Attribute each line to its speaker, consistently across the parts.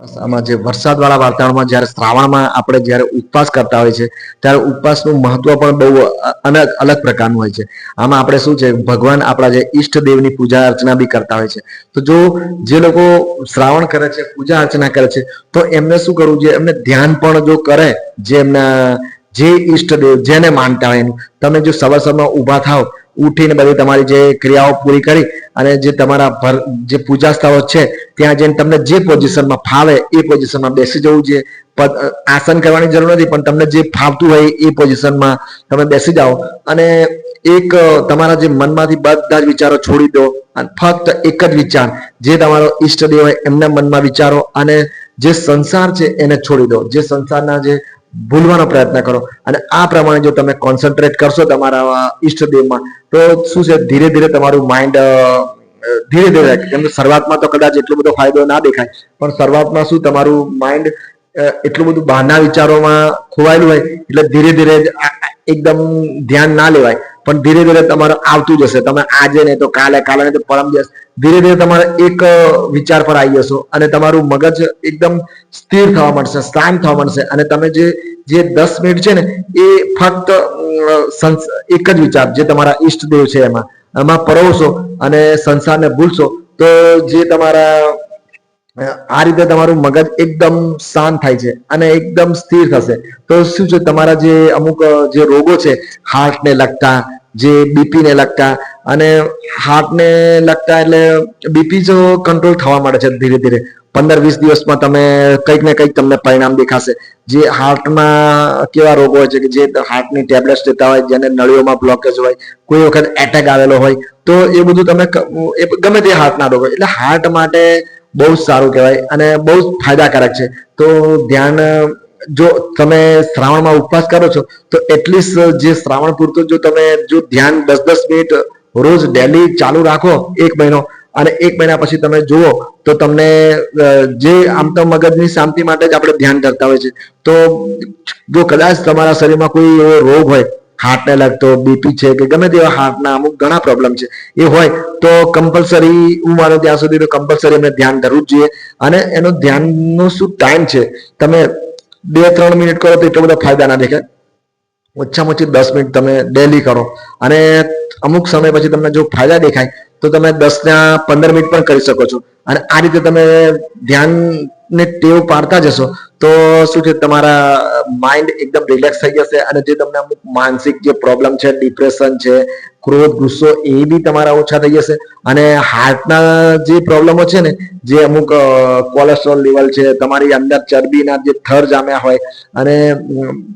Speaker 1: આમાં જે વરસાદવાળા વાતાવરણમાં જ્યારે શ્રાવણમાં આપણે જ્યારે ઉપવાસ કરતા હોય છે, ત્યારે ઉપવાસનું મહત્વ પણ બહુ અલગ અલગ પ્રકારનું હોય છે. આમાં આપણે શું છે, ભગવાન આપણા જે ઈષ્ટ દેવની પૂજા અર્ચના બી કરતા હોય છે. તો જો જે લોકો શ્રાવણ કરે છે, પૂજા અર્ચના કરે છે, તો એમને શું કરવું જોઈએ? એમને ધ્યાન પણ જો કરે, જે એમના જે ઈષ્ટદેવ જેને માનતા હોય એનું. તમે જો સવાર સવારમાં ઊભા થાવ ઉઠીને બધી તમારી જે ક્રિયાઓ પૂરી કરી અને જે તમારા ભર, જે પૂજા સ્થળો છે, ત્યાં જઈને તમને જે પોઝિશનમાં ફાવે એ પોઝિશનમાં બેસી જવું જોઈએ. પદ- આસન કરવાની જરૂર નથી, પણ તમને જે ફાવતું હોય એ પોઝિશનમાં તમે બેસી જાઓ અને એક તમારા જે મનમાંથી બધા જ વિચારો છોડી દો અને ફક્ત એક જ વિચાર. જે તમારો ઈષ્ટદેવ હોય એમના મનમાં વિચારો અને જે સંસાર છે એને છોડી દો. જે સંસારના જે ભૂલવાનો પ્રયત્ન કરો. અને આ પ્રમાણે જો તમે કોન્સન્ટ્રેટ કરશો તમારા ઈષ્ટદેવમાં તો શું છે, ધીરે ધીરે તમારું માઇન્ડ ધીરે ધીરે કેમ કે શરૂઆતમાં તો કદાચ એટલો બધો ફાયદો ના દેખાય, પણ શરૂઆતમાં શું તમારું માઇન્ડ એટલું બધું બહારના વિચારોમાં ખોવાયેલું હોય, એટલે ધીરે ધીરે એકદમ ધ્યાન ના લેવાય. પણ ધીરે ધીરે તમારે આવતું જશે. તમે આજે નહીં તો કાલે કાલે નહીં તો પરમ દિવસ ધીરે ધીરે તમારે એક વિચાર પર આવી જશો અને તમારું મગજ એકદમ સ્થિર થવા માંડશે, શાંત થવા માંડશે અને તમે જે જે દસ મિનિટ છે ને, એ ફક્ત એક જ વિચાર જે તમારા ઈષ્ટદેવ છે એમાં. એમાં પરોવશો અને સંસારને ભૂલશો તો જે તમારા આ રીતે તમારું મગજ એકદમ શાંત થાય છે અને એકદમ સ્થિર થશે. તો શું છે, તમારા જે અમુક જે રોગો છે, હાર્ટને લગતા જે બીપીને લગતા અને હાર્ટને લગતા એટલે બીપી જો કંટ્રોલ થવા માંડે છે ધીરે ધીરે. પંદર વીસ દિવસમાં તમે કંઈક ને કંઈક તમને પરિણામ દેખાશે. જે હાર્ટમાં કેવા રોગો હોય છે કે જે હાર્ટની ટેબ્લેટ્સ લેતા હોય, જેને નળીઓમાં બ્લોકેજ હોય, કોઈ વખત એટેક આવેલો હોય, તો એ બધું તમે એ ગમે તે હાર્ટના રોગો એટલે હાર્ટ માટે બહુ જ સારું કહેવાય અને બહુ જ ફાયદાકારક છે. તો ધ્યાન જો તમે શ્રાવણમાં ઉપવાસ કરો છો, તો એટલીસ્ટ જે શ્રાવણ પૂરતું જો તમે જો ધ્યાન દસ દસ મિનિટ રોજ ડેલી ચાલુ રાખો એક મહિનો અને એક મહિના પછી તમે જુઓ, તો તમને જે આમ તો મગજની શાંતિ માટે જ આપણે ધ્યાન કરતા હોય છે તો જો કદાચ તમારા શરીરમાં કોઈ એવો રોગ હોય, હાર્ટને લગતો બીપી છે કે ગમે તેવા હાર્ટના અમુક ઘણા પ્રોબ્લેમ છે, એ હોય, તો કમ્પલસરી હું માનું ત્યાં સુધી તો કમ્પલસરી એમને ધ્યાન ધરવું જ જોઈએ. અને એનો ધ્યાનનો શું ટાઈમ છે? તમે બે ત્રણ મિનિટ કરો તો એટલો બધો ફાયદા ના દેખાય. ઓછામાં ઓછી દસ મિનિટ તમે ડેલી કરો. અને અમુક સમય પછી તમને જો ફાયદા દેખાય, તો તમે દસ ના પંદર મિનિટ પણ કરી શકો છો. અને આ રીતે તમે ધ્યાનને ટેવ પાડતા જશો તો શું છે, તમારા માઇન્ડ એકદમ રિલેક્સ થઈ જશે અને જે તમને અમુક માનસિક જે પ્રોબ્લેમ છે ડિપ્રેશન છે, ક્રોધ, ગુસ્સો, એ બી તમારા ઓછા થઈ જશે. અને હાર્ટના જે પ્રોબ્લેમો છે ને, જે અમુક કોલેસ્ટ્રોલ લેવલ છે, તમારી અંદર ચરબીના જે થર જામ્યા હોય, અને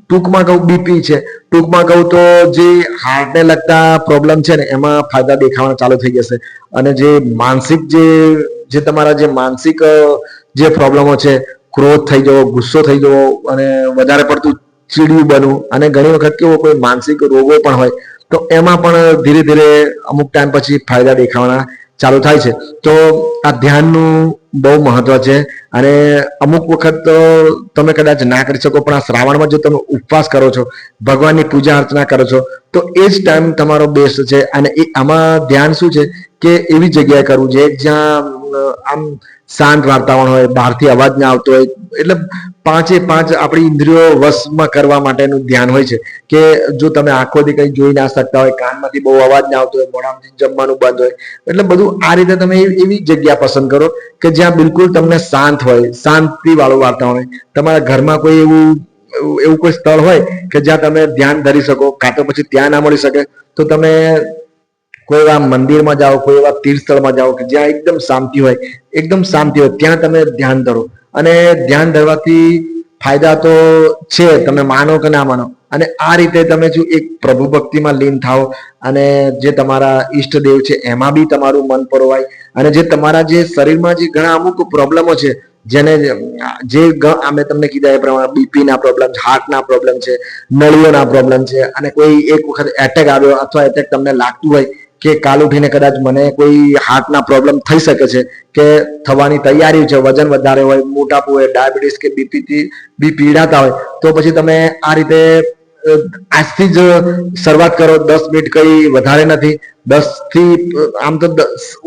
Speaker 1: ટૂંકમાં કહું બીપી છે, ટૂંકમાં કહું તો જે હાર્ટને લગતા પ્રોબ્લેમ છે ને, એમાં ફાયદા દેખાવાના ચાલુ થઈ જશે. અને જે માનસિક જે જે તમારા જે માનસિક જે પ્રોબ્લેમો છે ક્રોધ થઈ જવો, ગુસ્સો થઈ જવો અને વધારે પડતું ચીડિયું બનવું અને ઘણી વખત કેવો કોઈ માનસિક રોગો પણ હોય, તો એમાં પણ ધીરે ધીરે અમુક ટાઈમ પછી ફાયદા દેખાવાના ચાલુ થાય છે. તો આ ધ્યાનનું બહુ મહત્વ છે અને અમુક વખત તો તમે કદાચ ના કરી શકો, પણ આ શ્રાવણમાં જો તમે ઉપવાસ કરો છો, ભગવાનની પૂજા અર્ચના કરો છો, તો એ જ ટાઈમ તમારો બેસ્ટ છે. અને એ આમાં ધ્યાન શું છે? કે એવી જગ્યાએ કરવું છે જ્યાં આમ શાંત વાતાવરણ હોય, બહારથી અવાજ ના આવતો હોય, એટલે પાંચે પાંચ આપણી ઇન્દ્રિયો વશમાં કરવા માટેનું ધ્યાન હોય છે કે જો તમે આંખોથી કંઈ જોઈ ના શકતા હોય, કાનમાંથી બહુ અવાજ ના આવતો હોય, મોઢામાંથી જમવાનું બંધ હોય, એટલે બધું આ રીતે તમે એવી જગ્યા પસંદ કરો કે જ્યાં બિલકુલ તમને શાંત હોય, શાંતિ વાળું વાતાવરણ હોય. તમારા ઘરમાં કોઈ એવું એવું કોઈ સ્થળ હોય કે જ્યાં તમે ધ્યાન ધરી શકો, કાં તો પછી ત્યાં ના મળી શકે, તો તમે કોઈ એવા મંદિરમાં જાઓ, કોઈ એવા તીર્થ સ્થળમાં જાઓ કે જ્યાં એકદમ શાંતિ હોય, એકદમ શાંતિ હોય, ત્યાં તમે ધ્યાન ધરો. અને ધ્યાન ધરવાથી ફાયદા તો છે, તમે માનો કે ના માનો. અને આ રીતે તમે જો એક પ્રભુ ભક્તિમાં લીન થાઓ અને જે તમારા ઈષ્ટદેવ છે, એમાં બી તમારું મન પરોવાય. અને જે તમારા જે શરીરમાં જે ઘણા અમુક પ્રોબ્લેમો છે, જેને જે અમે તમને કીધા એ પ્રમાણે બીપીના પ્રોબ્લેમ હાર્ટના પ્રોબ્લેમ છે, નળીઓના પ્રોબ્લેમ છે, અને કોઈ એક વખત એટેક આવ્યો અથવા એટેક તમને લાગતું હોય કે કાલ ઉઠીને કદાચ મને કોઈ હાર્ટના પ્રોબ્લેમ થઈ શકે છે કે થવાની તૈયારી છે, વજન વધારે હોય, મોટાપું હોય, ડાયાબિટીસ કે બીપીથી બી પીડાતા હોય, તો પછી તમે આ રીતે આજથી જ શરૂઆત કરો. દસ મિનિટ કઈ વધારે નથી. દસથી આમ તો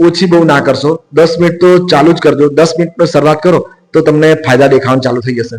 Speaker 1: ઓછી બહુ ના કરશો. દસ મિનિટ તો ચાલુ જ કરજો. દસ મિનિટ શરૂઆત કરો તો તમને ફાયદા દેખાવાનું ચાલુ થઈ જશે.